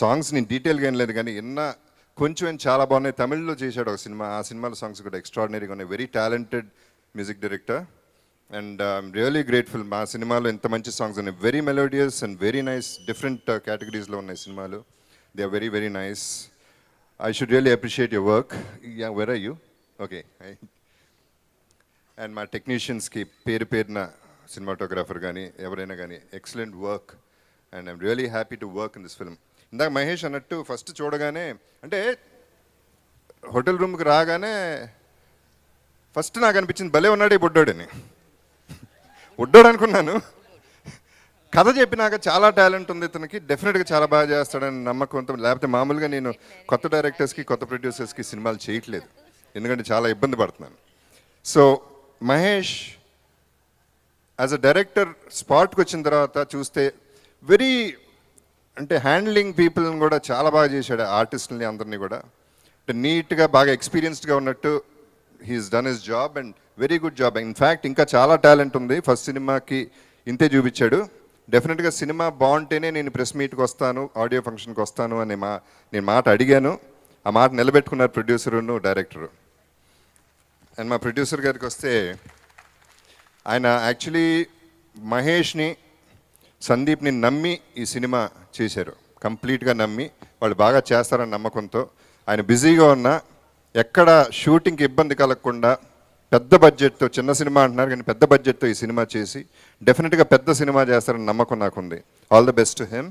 Songs నేను డీటెయిల్గా ఏం లేదు కానీ ఎన్న కొంచెం చాలా బాగున్నాయి. తమిళ్ళో చేశాడు ఒక సినిమా ఆ సినిమాలో సాంగ్స్ కూడా ఎక్స్ట్రాడినరీగా ఉన్నాయి. Very talented music director and I'm really grateful మా సినిమాలో ఇంత మంచి సాంగ్స్ ఉన్నాయి. Very melodious and very nice different కేటగిరీస్లో ఉన్నాయి సినిమాలు. They are very very nice I should really appreciate your work yeah where are you okay and మా టెక్నీషియన్స్కి పేరు పేరున సినిమాటోగ్రాఫర్ కానీ ఎవరైనా కానీ excellent work and I'm really happy to work in this film ఇందాక మహేష్ అన్నట్టు ఫస్ట్ చూడగానే అంటే హోటల్ రూమ్కి రాగానే ఫస్ట్ నాకు అనిపించింది భలే ఉన్నాడు ఈ బుడ్డోడని. బుడ్డోడు అనుకున్నాను. కథ చెప్పినాక చాలా టాలెంట్ ఉంది ఇతనికి డెఫినెట్గా చాలా బాగా చేస్తాడని నమ్మకం లేకపోతే మామూలుగా నేను కొత్త డైరెక్టర్స్కి కొత్త ప్రొడ్యూసర్స్కి సినిమాలు చేయట్లేదు. ఎందుకంటే చాలా ఇబ్బంది పడుతున్నాను. So Mahesh as a director స్పాట్కి వచ్చిన తర్వాత చూస్తే వెరీ అంటే హ్యాండ్లింగ్ పీపుల్ని కూడా చాలా బాగా చేశాడు ఆర్టిస్టులని అందరినీ కూడా. అంటే నీట్గా బాగా ఎక్స్పీరియన్స్డ్గా ఉన్నట్టు he's done his job and very good job. In fact ఇంకా చాలా టాలెంట్ ఉంది. ఫస్ట్ సినిమాకి ఇంతే చూపించాడు. డెఫినెట్గా సినిమా బాగుంటేనే నేను ప్రెస్ మీట్కి వస్తాను ఆడియో ఫంక్షన్కి వస్తాను అనే మా నేను మాట అడిగాను. ఆ మాట నిలబెట్టుకున్నారు ప్రొడ్యూసరును డైరెక్టరు. అండ్ మా ప్రొడ్యూసర్ గారికి వస్తే ఆయన యాక్చువల్లీ మహేష్ని సందీప్ని నమ్మి ఈ సినిమా చేశారు. కంప్లీట్గా నమ్మి వాళ్ళు బాగా చేస్తారన్న నమ్మకంతో ఆయన బిజీగా ఉన్న ఎక్కడ షూటింగ్కి ఇబ్బంది కలగకుండా పెద్ద బడ్జెట్తో చిన్న సినిమా అంటున్నారు కానీ పెద్ద బడ్జెట్తో ఈ సినిమా చేసి డెఫినెట్గా పెద్ద సినిమా చేస్తారని నమ్మకం నాకుంది. All the best hmm.